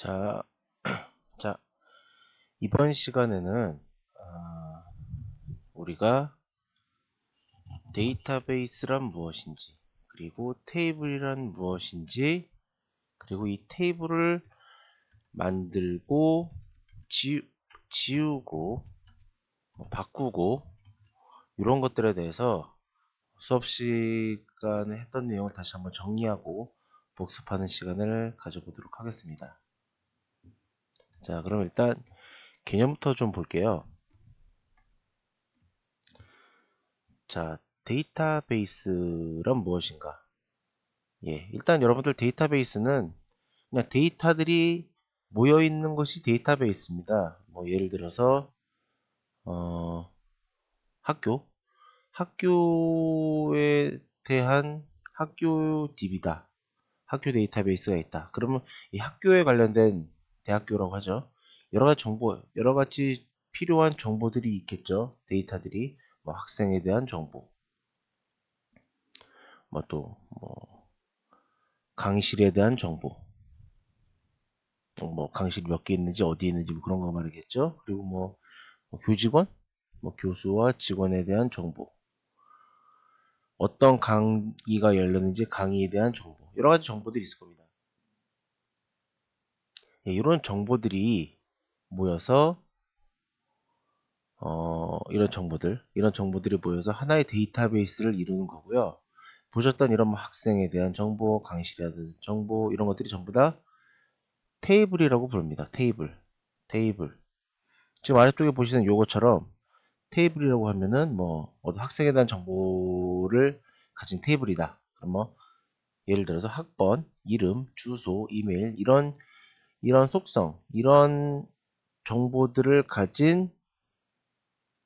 자, 자, 이번 시간에는 아, 우리가 데이터베이스란 무엇인지, 그리고 테이블이란 무엇인지, 그리고 이 테이블을 만들고 지, 지우고 뭐 바꾸고 이런 것들에 대해서 수업 시간에 했던 내용을 다시 한번 정리하고 복습하는 시간을 가져보도록 하겠습니다. 자, 그럼 일단 개념부터 좀 볼게요. 자, 데이터베이스란 무엇인가? 예, 일단 여러분들 데이터베이스는 그냥 데이터들이 모여 있는 것이 데이터베이스입니다. 뭐 예를 들어서 어, 학교, 학교에 대한 학교 DB다. 학교 데이터베이스가 있다. 그러면 이 학교에 관련된 대학교라고 하죠. 여러 가지 정보, 여러 가지 필요한 정보들이 있겠죠. 데이터들이 뭐 학생에 대한 정보, 뭐 또 뭐 강의실에 대한 정보, 뭐 강의실 몇 개 있는지 어디 있는지 뭐 그런 거 말이겠죠. 그리고 뭐, 뭐 교직원, 뭐 교수와 직원에 대한 정보, 어떤 강의가 열렸는지 강의에 대한 정보, 여러 가지 정보들이 있을 겁니다. 예, 이런 정보들이 모여서 어, 이런 정보들, 이런 정보들이 모여서 하나의 데이터베이스를 이루는 거고요. 보셨던 이런 뭐 학생에 대한 정보, 대한 정보 이런 것들이 전부 다 테이블이라고 부릅니다. 테이블, 테이블. 지금 아래쪽에 보시는 요거처럼 테이블이라고 하면은 뭐 어떤 학생에 대한 정보를 가진 테이블이다. 그럼 뭐 예를 들어서 학번, 이름, 주소, 이메일 이런 이런 속성, 이런 정보들을 가진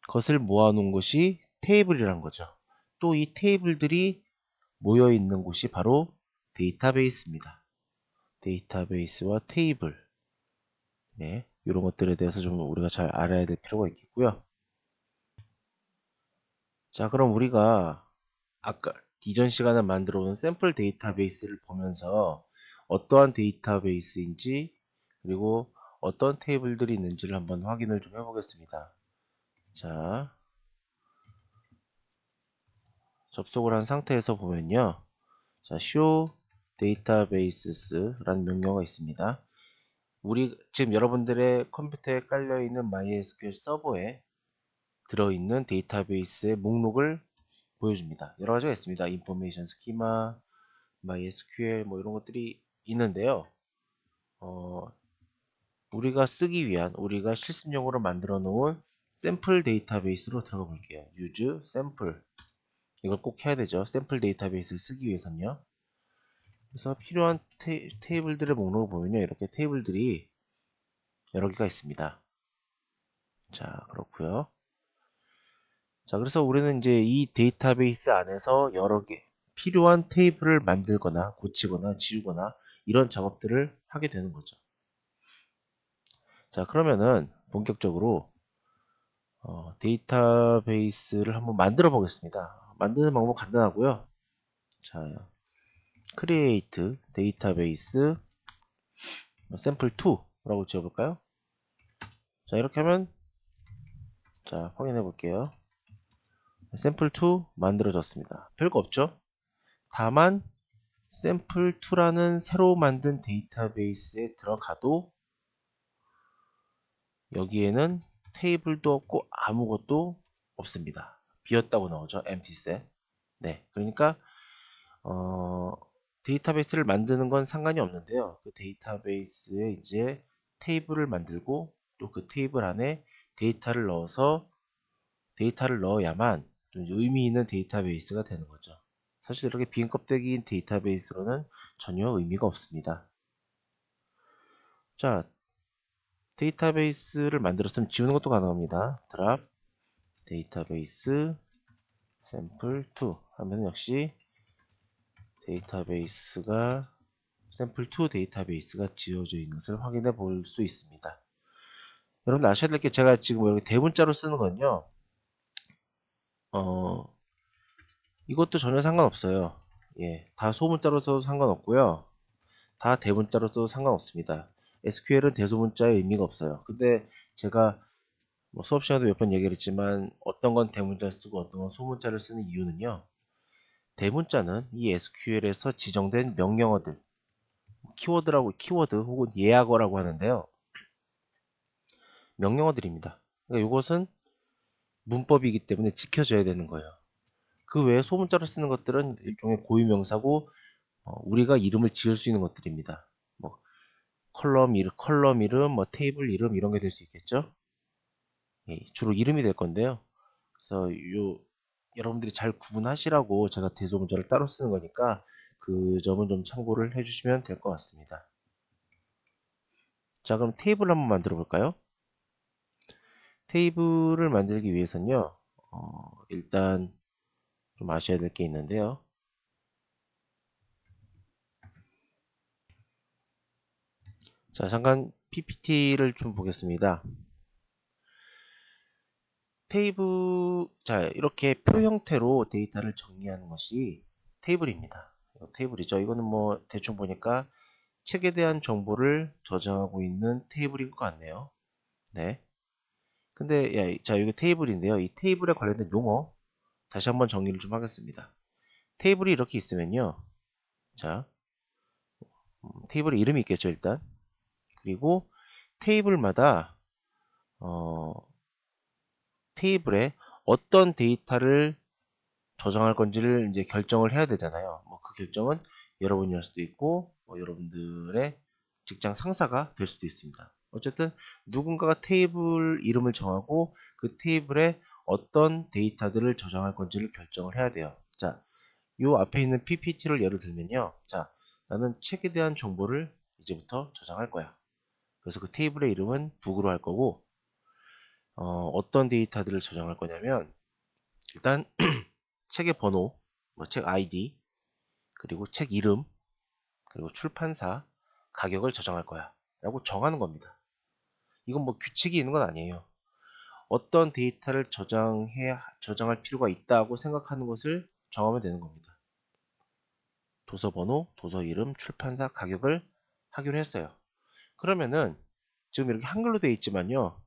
것을 모아놓은 것이 테이블이라는 거죠. 또 이 테이블들이 모여 있는 곳이 바로 데이터베이스입니다. 데이터베이스와 테이블. 네, 이런 것들에 대해서 좀 우리가 잘 알아야 될 필요가 있겠고요. 자, 그럼 우리가 아까 이전 시간에 만들어 온 샘플 데이터베이스를 보면서 어떠한 데이터베이스인지 그리고 어떤 테이블들이 있는지를 한번 확인을 좀 해보겠습니다. 자, 접속을 한 상태에서 보면요. 자, show databases라는 명령어가 있습니다. 우리 지금 여러분들의 컴퓨터에 깔려 있는 MySQL 서버에 들어 있는 데이터베이스의 목록을 보여줍니다. 여러 가지가 있습니다. Information Schema, MySQL 뭐 이런 것들이 있는데요. 어, 우리가 쓰기 위한 우리가 실습용으로 만들어 놓은 샘플 데이터베이스로 들어가 볼게요. use sample 이걸 꼭 해야 되죠. 샘플 데이터베이스를 쓰기 위해서는요. 그래서 필요한 테, 이블들의 목록을 보면요. 이렇게 테이블들이 여러 개가 있습니다. 자, 그렇고요. 자, 그래서 우리는 이제 이 데이터베이스 안에서 여러 개 필요한 테이블을 만들거나 고치거나 지우거나 이런 작업들을 하게 되는 거죠. 자, 그러면은 본격적으로 어, 데이터베이스를 한번 만들어 보겠습니다. 만드는 방법 간단하고요. 자, create database sample 2라고 지어볼까요? 자, 이렇게 하면 자, 확인해 볼게요. sample 2 만들어졌습니다. 별거 없죠? 다만 sample 2라는 새로 만든 데이터베이스에 들어가도 여기에는 테이블도 없고 아무것도 없습니다. 비었다고 나오죠. empty set. 네. 그러니까 어, 데이터베이스를 만드는 건 상관이 없는데요. 그 데이터베이스에 이제 테이블을 만들고 또 그 테이블 안에 데이터를 넣어서 데이터를 넣어야만 좀 의미 있는 데이터베이스가 되는 거죠. 사실 이렇게 빈 껍데기인 데이터베이스로는 전혀 의미가 없습니다. 자, 데이터베이스를 만들었으면 지우는 것도 가능합니다. 드랍 데이터베이스 샘플 2 하면 역시 데이터베이스가 샘플 2 데이터베이스가 지워져 있는 것을 확인해 볼 수 있습니다. 여러분 아셔야 될 게 제가 지금 이렇게 대문자로 쓰는 건요. 어, 이것도 전혀 상관없어요. 예, 다 소문자로 써도 상관없고요. 다 대문자로 써도 상관없습니다. SQL은 대소문자의 의미가 없어요. 근데 제가 뭐 수업 시간에도 몇 번 얘기를 했지만 어떤 건 대문자를 쓰고 어떤 건 소문자를 쓰는 이유는요. 대문자는 이 SQL에서 지정된 명령어들, 키워드라고 키워드 혹은 예약어라고 하는데요. 명령어들입니다. 그러니까 이것은 문법이기 때문에 지켜져야 되는 거예요. 그 외에 소문자로 쓰는 것들은 일종의 고유명사고 어, 우리가 이름을 지을 수 있는 것들입니다. 뭐 컬럼 이름, 컬럼 이름, 뭐 테이블 이름 이런 게 될 수 있겠죠. 예, 주로 이름이 될 건데요. 그래서 요 여러분들이 잘 구분하시라고 제가 대소문자를 따로 쓰는 거니까 그 점은 좀 참고를 해주시면 될 것 같습니다. 자 그럼 테이블 한번 만들어 볼까요? 테이블을 만들기 위해서는요 어, 일단 좀 아셔야 될 게 있는데요 자 잠깐 PPT를 좀 보겠습니다. 테이블 자 이렇게 표 형태로 데이터를 정리하는 것이 테이블입니다. 테이블이죠. 이거는 뭐 대충 보니까 책에 대한 정보를 저장하고 있는 테이블인 것 같네요. 네. 근데 야, 자 여기 테이블인데요. 이 테이블에 관련된 용어 다시 한번 정리를 좀 하겠습니다. 테이블이 이렇게 있으면요. 자 음, 테이블에 이름이 있겠죠 일단 그리고 테이블마다 어, 테이블에 어떤 데이터를 저장할 건지를 이제 결정을 해야 되잖아요. 뭐 그 결정은 여러분이 할 수도 있고 뭐 여러분들의 직장 상사가 될 수도 있습니다. 어쨌든 누군가가 테이블 이름을 정하고 그 테이블에 어떤 데이터들을 저장할 건지를 결정을 해야 돼요. 자, 요 앞에 있는 PPT를 예를 들면요. 자, 나는 책에 대한 정보를 이제부터 저장할 거야. 그래서 그 테이블의 이름은 북으로 할 거고 어, 떤 데이터들을 저장할 거냐면 일단 책의 번호, 뭐 책 아이디, 그리고 책 이름, 그리고 출판사, 가격을 저장할 거야 라고 정하는 겁니다. 이건 뭐 규칙이 있는 건 아니에요. 어떤 데이터를 저장해, 저장할 필요가 있다고 생각하는 것을 정하면 되는 겁니다. 도서 번호, 도서 이름, 출판사, 가격을 하기로 했어요. 그러면은 지금 이렇게 한글로 되어 있지만요.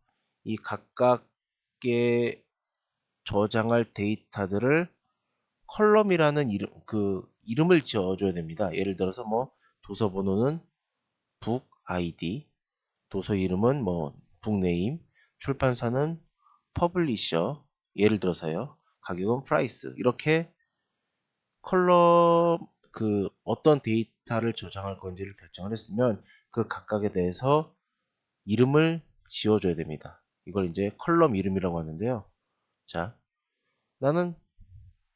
이 각각의 저장할 데이터들을 컬럼이라는 이름, 그 이름을 지어줘야 됩니다. 예를 들어서 뭐 도서 번호는 북 아이디, 도서 이름은 뭐 북네임, 출판사는 퍼블리셔, 예를 들어서요. 가격은 프라이스 이렇게 컬럼 그 어떤 데이터를 저장할 건지를 결정을 했으면 그 각각에 대해서 이름을 지어줘야 됩니다. 이걸 이제 컬럼 이름이라고 하는데요. 자, 나는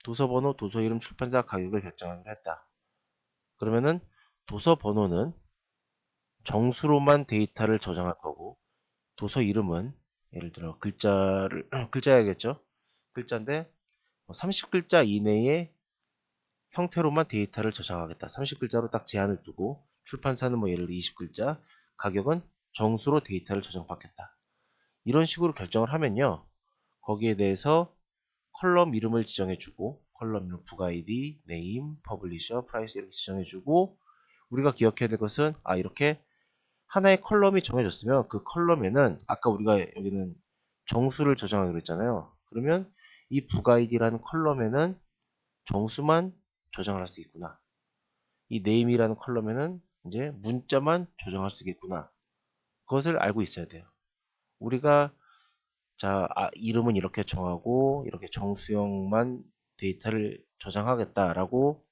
도서 번호, 도서 이름, 출판사 가격을 결정하기로 했다. 그러면은 도서 번호는 정수로만 데이터를 저장할 거고 도서 이름은 예를 들어 글자를 글자야겠죠. 글자인데 30글자 뭐 이내의 형태로만 데이터를 저장하겠다. 30글자로 딱 제한을 두고 출판사는 뭐 예를 들어 20글자, 가격은 정수로 데이터를 저장받겠다. 이런 식으로 결정을 하면요. 거기에 대해서 컬럼 이름을 지정해주고 컬럼 이름 북 아이디, 네임, 퍼블리셔, 프라이스 이렇게 지정해주고 우리가 기억해야 될 것은 아 이렇게 하나의 컬럼이 정해졌으면 그 컬럼에는 아까 우리가 여기는 정수를 저장하기로 했잖아요. 그러면 이 북 아이디라는 컬럼에는 정수만 저장을 할 수 있구나. 이 네임이라는 컬럼에는 이제 문자만 저장할 수 있겠구나. 그것을 알고 있어야 돼요. 우리가 자 아, 이름은 이렇게 정하고 이렇게 정수형만 데이터를 저장하겠다라고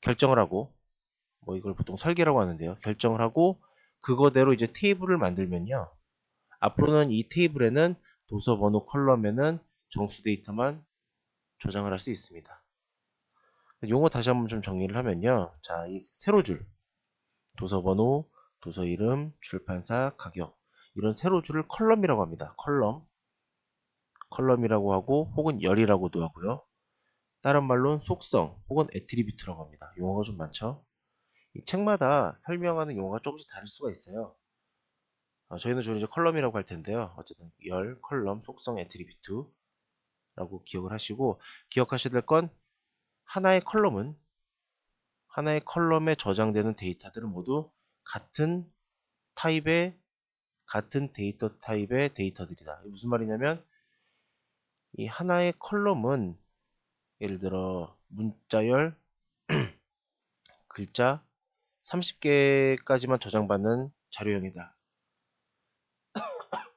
결정을 하고 뭐 이걸 보통 설계라고 하는데요. 결정을 하고 그거대로 이제 테이블을 만들면요. 앞으로는 이 테이블에는 도서 번호 컬럼에는 정수 데이터만 저장을 할 수 있습니다. 용어 다시 한번 좀 정리를 하면요. 자, 이 세로 줄 도서 번호, 도서 이름, 출판사, 가격 이런 세로 줄을 컬럼이라고 합니다. 컬럼 컬럼이라고 하고 혹은 열이라고도 하고요. 다른 말로는 속성 혹은 애트리뷰트라고 합니다. 용어가 좀 많죠. 이 책마다 설명하는 용어가 조금씩 다를 수가 있어요. 어, 저희는 주로 이제 컬럼이라고 할 텐데요. 어쨌든 열, 컬럼, 속성, 애트리뷰트라고 기억을 하시고 기억하셔야 될 건 하나의 컬럼은 하나의 컬럼에 저장되는 데이터들은 모두 같은 타입의 같은 데이터 타입의 데이터들이다. 무슨 말이냐면 이 하나의 컬럼은 예를 들어 문자열 글자 30개까지만 저장받는 자료형이다.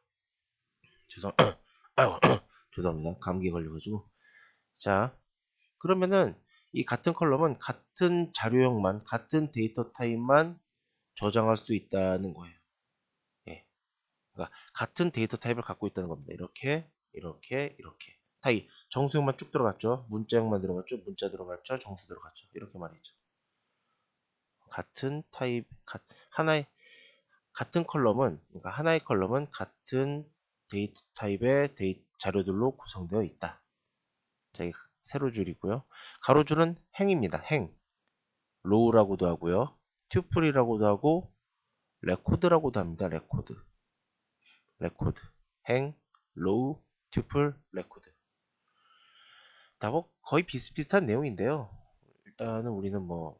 죄송, 아유, 죄송합니다. 감기 걸려가지고. 자, 그러면은 이 같은 컬럼은 같은 자료형만, 같은 데이터 타입만 저장할 수 있다는 거예요. 예. 그러니까 같은 데이터 타입을 갖고 있다는 겁니다. 이렇게, 이렇게, 이렇게. 타입. 정수형만 쭉 들어갔죠. 문자형만 들어갔죠. 문자 들어갔죠. 정수 들어갔죠. 이렇게 말이죠. 같은 타입, 가, 하나의, 같은 컬럼은, 그러니까 하나의 컬럼은 같은 데이터 타입의 데이, 자료들로 구성되어 있다. 자, 이 세로줄이고요. 가로줄은 행입니다. 행. 로우라고도 하고요. 튜플이라고도 하고 레코드라고도 합니다. 레코드. 레코드. 행, 로우, 튜플, 레코드. 다뭐 거의 비슷비슷한 내용인데요. 일단은 우리는 뭐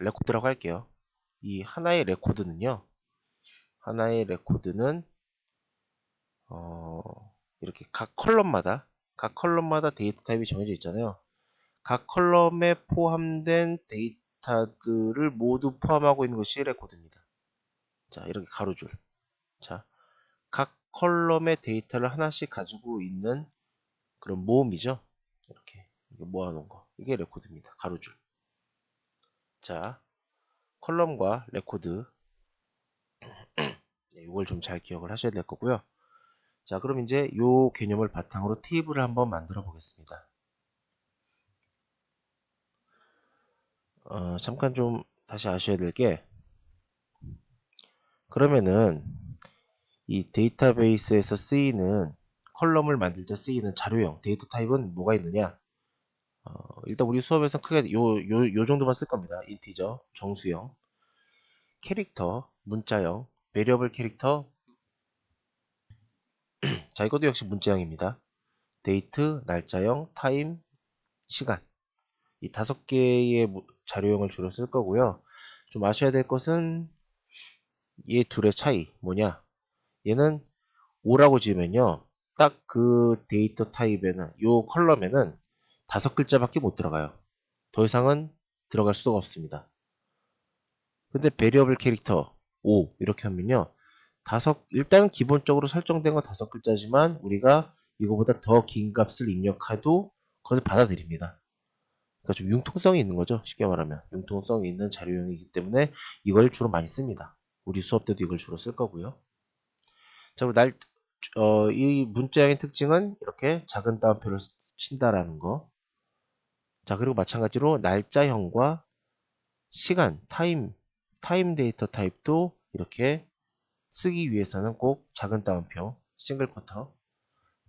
레코드라고 할게요. 이 하나의 레코드는요. 하나의 레코드는 어, 이렇게 각 컬럼마다 각 컬럼마다 데이터 타입이 정해져 있잖아요. 각 컬럼에 포함된 데이터들을 모두 포함하고 있는 것이 레코드입니다. 자, 이렇게 가로줄. 자, 각 컬럼의 데이터를 하나씩 가지고 있는 그런 모음이죠. 이렇게, 모아놓은 거. 이게 레코드입니다. 가로줄. 자, 컬럼과 레코드. 네, 이걸 좀 잘 기억을 하셔야 될 거고요. 자, 그럼 이제 이 개념을 바탕으로 테이블을 한번 만들어 보겠습니다. 어, 잠깐 좀 다시 아셔야 될 게, 그러면은 이 데이터베이스에서 쓰이는 컬럼을 만들 때 쓰이는 자료형 데이터 타입은 뭐가 있느냐? 어, 일단 우리 수업에서 크게 요, 요, 요 정도만 쓸 겁니다. 인티저, 정수형, 캐릭터, 문자형, 베리어블 캐릭터, 자, 이것도 역시 문자형입니다. 데이트, 날짜형, 타임, 시간. 이 다섯 개의 자료형을 주로 쓸 거고요. 좀 아셔야 될 것은 얘 둘의 차이 뭐냐? 얘는 5라고 지으면요. 딱 그 데이터 타입에는 요 컬럼에는 다섯 글자밖에 못 들어가요. 더 이상은 들어갈 수가 없습니다. 근데 베리어블 캐릭터 5 이렇게 하면요. 다섯 일단 기본적으로 설정된 건 다섯 글자지만 우리가 이거보다 더 긴 값을 입력해도 그것을 받아들입니다. 그러니까 좀 융통성이 있는 거죠. 쉽게 말하면 융통성이 있는 자료형이기 때문에 이걸 주로 많이 씁니다. 우리 수업 때도 이걸 주로 쓸 거고요. 자, 날, 어, 이 문자형의 특징은 이렇게 작은 따옴표를 친다라는 거. 자, 그리고 마찬가지로 날짜형과 시간, 타임, 타임 데이터 타입도 이렇게 쓰기 위해서는 꼭 작은 따옴표, 싱글 쿼터,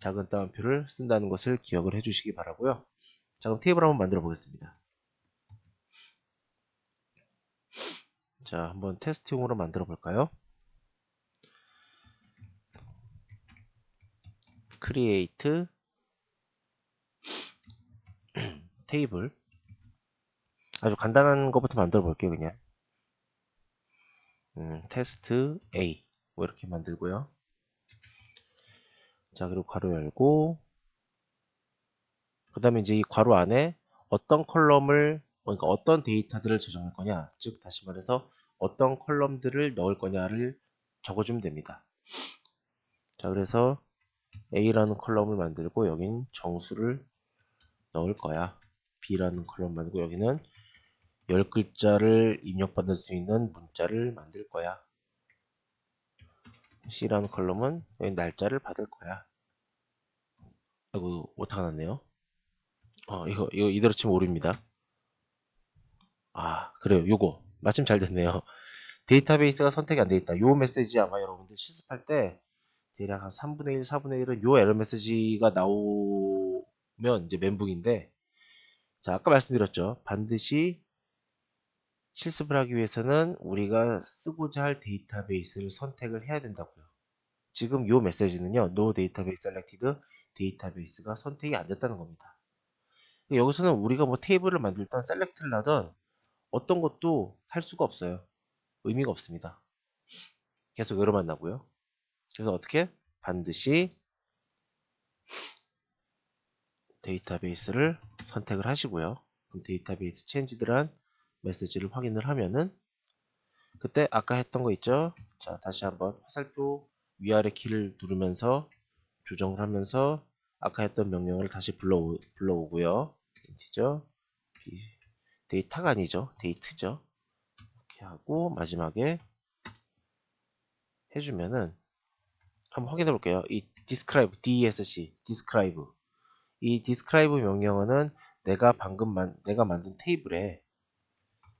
작은 따옴표를 쓴다는 것을 기억을 해주시기 바라고요. 자, 그럼 테이블 한번 만들어 보겠습니다. 자, 한번 테스트용으로 만들어 볼까요? create 테이블 아주 간단한 것부터 만들어 볼게요 그냥 음, 테스트 A 뭐 이렇게 만들고요. 자, 그리고 괄호 열고 그 다음에 이제 이 괄호 안에 어떤 컬럼을 그러니까 어떤 데이터들을 저장할 거냐 즉 다시 말해서 어떤 컬럼들을 넣을 거냐를 적어주면 됩니다. 자 그래서 A라는 컬럼을 만들고 여긴 정수를 넣을 거야. B라는 컬럼 만들고 여기는 10글자를 입력받을 수 있는 문자를 만들 거야. C라는 컬럼은 여기 날짜를 받을 거야. 아이고, 오타가 났네요. 어, 이거, 이거 이대로 치면 오류입니다. 아, 그래요. 요거. 마침 잘 됐네요. 데이터베이스가 선택이 안 돼 있다. 요 메시지 아마 여러분들 실습할 때 대략 한 3분의 1, 4분의 1은 요 에러 메시지가 나오면 이제 멘붕인데 자, 아까 말씀드렸죠. 반드시 실습을 하기 위해서는 우리가 쓰고자 할 데이터베이스를 선택을 해야 된다고요. 지금 이 메시지는요. No database selected 데이터베이스가 선택이 안 됐다는 겁니다. 여기서는 우리가 뭐 테이블을 만들던 셀렉트를 하던 어떤 것도 할 수가 없어요. 의미가 없습니다. 계속 에러만 나고요. 그래서 어떻게 반드시 데이터베이스를 선택을 하시고요. 그럼 데이터베이스 체인지들한 메시지를 확인을 하면은 그때 아까 했던 거 있죠? 자, 다시 한번 화살표 위아래 키를 누르면서 조정을 하면서 아까 했던 명령을 다시 불러오, 불러오고요. 인티저 데이터가 아니죠. 데이트죠. 이렇게 하고 마지막에 해주면은 한번 확인해 볼게요. 이 describe, DESC, describe 이 describe 명령어는 내가 방금 만, 내가 만든 테이블에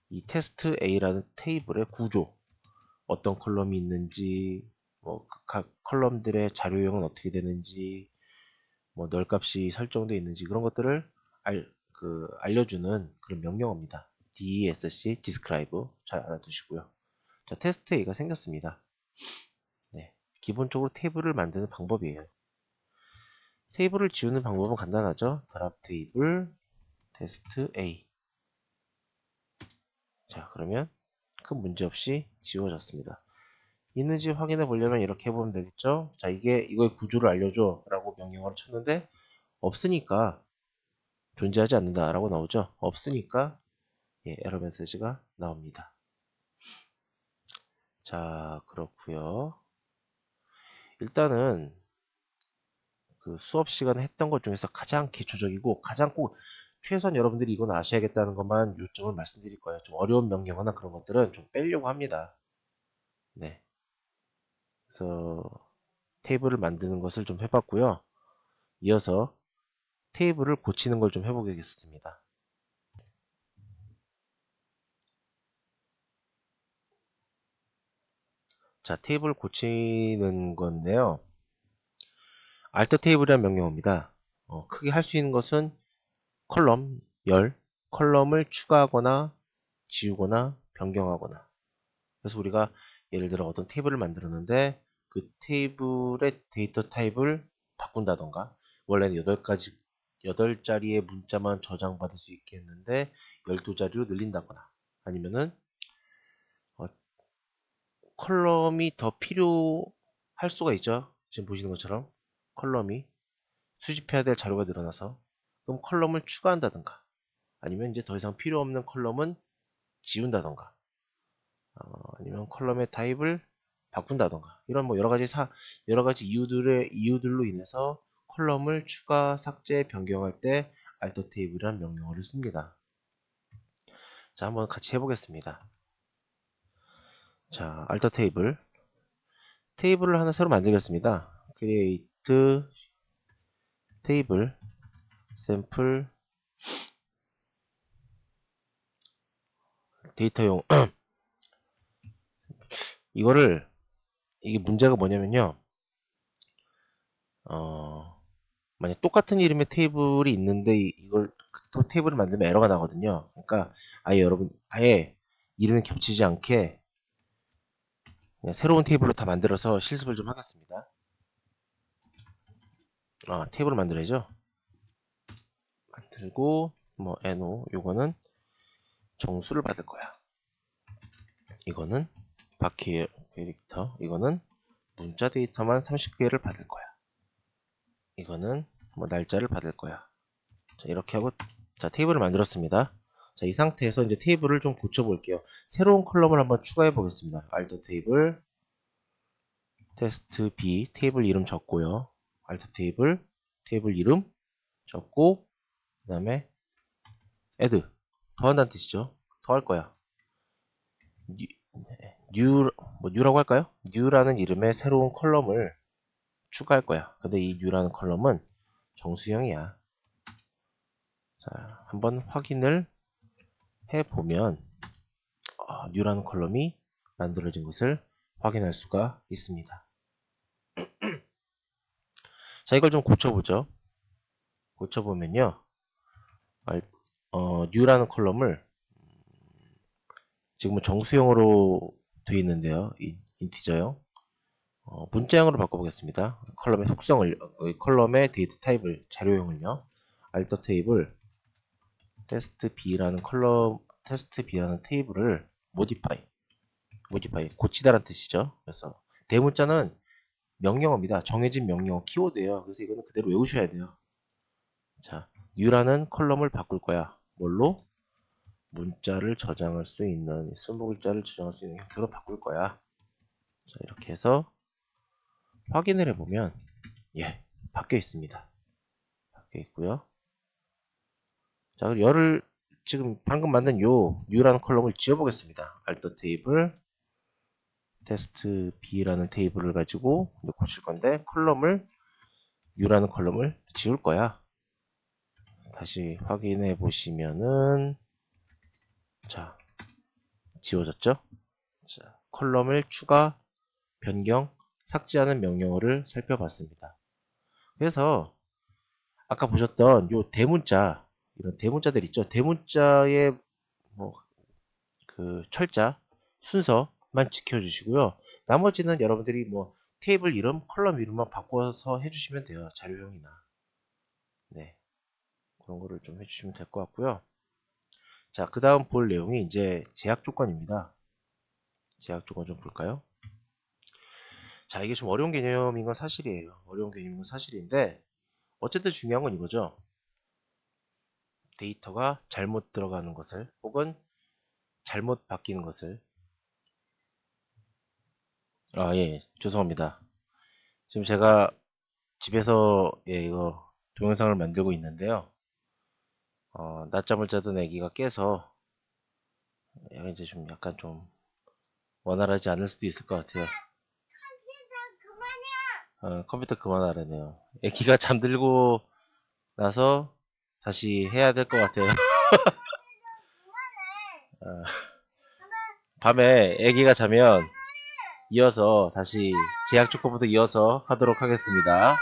이 테스트 A라는 테이블의 구조 어떤 컬럼이 있는지 뭐 각 컬럼들의 자료형은 어떻게 되는지 뭐 널값이 설정되어 있는지 그런 것들을 알, 그 알려주는 그런 명령어입니다. DESC, describe 잘 알아두시고요. 자, 테스트 A가 생겼습니다. 네, 기본적으로 테이블을 만드는 방법이에요. 테이블을 지우는 방법은 간단하죠. 드랍 테이블 테스트 A 자 그러면 큰 문제 없이 지워졌습니다. 있는지 확인해 보려면 이렇게 해보면 되겠죠. 자 이게 이거의 구조를 알려줘 라고 명령어를 쳤는데 없으니까 존재하지 않는다 라고 나오죠. 없으니까 예, 에러 메시지가 나옵니다. 자 그렇고요 일단은 그 수업 시간에 했던 것 중에서 가장 기초적이고 가장 꼭 최소한 여러분들이 이건 아셔야겠다는 것만 요점을 말씀드릴 거예요. 좀 어려운 명령어나 그런 것들은 좀 빼려고 합니다. 네. 그래서 테이블을 만드는 것을 좀 해봤고요. 이어서 테이블을 고치는 걸 좀 해보겠습니다. 자, 테이블 고치는 건데요. 알트 테이블이라는 명령어입니다. 어, 크게 할 수 있는 것은 컬럼, 열, 컬럼을 추가하거나 지우거나 변경하거나. 그래서 우리가 예를 들어 어떤 테이블을 만들었는데 그 테이블의 데이터 타입을 바꾼다던가 원래는 8가지 8자리의 문자만 저장받을 수 있게 했는데 12자리로 늘린다거나 아니면은 어, 컬럼이 더 필요할 수가 있죠. 지금 보시는 것처럼. 컬럼이 수집해야 될 자료가 늘어나서 그럼 컬럼을 추가한다든가 아니면 이제 더 이상 필요 없는 컬럼은 지운다던가 어, 아니면 컬럼의 타입을 바꾼다던가 이런 뭐 여러 가지 사 여러 가지 이유들의 이유들로 인해서 컬럼을 추가, 삭제, 변경할 때 알터 테이블이라는 명령어를 씁니다. 자, 한번 같이 해보겠습니다. 자, 알터 테이블 테이블을 하나 새로 만들겠습니다. create 테이블 샘플 데이터용. 이거를 이게 문제가 뭐냐면요. 어 만약 똑같은 이름의 테이블이 있는데 이걸 또 테이블을 만들면 에러가 나거든요. 그러니까 아예 여러분 아예 이름이 겹치지 않게 새로운 테이블로 다 만들어서 실습을 좀 하겠습니다. 아 테이블을 만들어야죠. 만 들고 뭐 no 요거는 정수를 받을 거야. 이거는 바퀴 캐릭터 이거는 문자 데이터만 30개를 받을 거야. 이거는 뭐 날짜를 받을 거야. 자, 이렇게 하고 자 테이블을 만들었습니다. 자, 이 상태에서 이제 테이블을 좀 고쳐 볼게요. 새로운 컬럼을 한번 추가해 보겠습니다. 알터 테이블 테스트 B 테이블 이름 적고요. 알터 테이블 테이블 이름 적고 그 다음에 add 더한다는 뜻이죠. 더 할 거야. new, 뭐 new라고 할까요? new라는 이름의 새로운 컬럼을 추가할 거야. 근데 이 new라는 컬럼은 정수형이야. 자, 한번 확인을 해보면 어, new라는 컬럼이 만들어진 것을 확인할 수가 있습니다. 자, 이걸 좀 고쳐보죠. 고쳐보면요. 어, new라는 컬럼을 지금은 정수형으로 되어 있는데요. 인티저요. 어, 문자형으로 바꿔보겠습니다. 컬럼의 속성을, 어, 컬럼의 데이터 타입을, 자료형을요. 알터 테이블 테스트 B라는 컬럼, 테스트 B라는 테이블을 modify, modify, 고치다라는 뜻이죠. 그래서 대문자는 명령어입니다. 정해진 명령어 키워드예요. 그래서 이거는 그대로 외우셔야 돼요. 자, new라는 컬럼을 바꿀 거야. 뭘로? 문자를 저장할 수 있는 20글자를 저장할 수 있는 형태로 바꿀 거야. 자, 이렇게 해서 확인을 해보면 예, 바뀌어 있습니다. 바뀌어 있고요. 자, 그럼 열을 지금 방금 만든 요 new라는 컬럼을 지워보겠습니다. alt 테이블 테스트 b라는 테이블을 가지고 고칠 건데 컬럼을 new라는 컬럼을 지울 거야. 다시 확인해 보시면은 자 지워졌죠? 자 컬럼을 추가, 변경, 삭제하는 명령어를 살펴봤습니다. 그래서 아까 보셨던 요 대문자 이런 대문자들 있죠? 대문자의 뭐 그 철자 순서만 지켜주시고요. 나머지는 여러분들이 뭐 테이블 이름, 컬럼 이름만 바꿔서 해주시면 돼요. 자료형이나 네 그런 거를 좀 해주시면 될 것 같고요. 자, 그 다음 볼 내용이 이제 제약 조건입니다. 제약 조건 좀 볼까요? 자, 이게 좀 어려운 개념인 건 사실이에요. 어려운 개념인 건 사실인데, 어쨌든 중요한 건 이거죠. 데이터가 잘못 들어가는 것을, 혹은 잘못 바뀌는 것을. 아, 예, 죄송합니다. 지금 제가 집에서, 예, 이거 동영상을 만들고 있는데요. 어, 낮잠을 자던 아기가 깨서 이제 좀 약간 좀 원활하지 않을 수도 있을 것 같아요. 어, 컴퓨터 그만하라네요. 아기가 잠들고 나서 다시 해야 될 것 같아요. 어, 밤에 아기가 자면 이어서 다시 제약 조건부터 이어서 하도록 하겠습니다.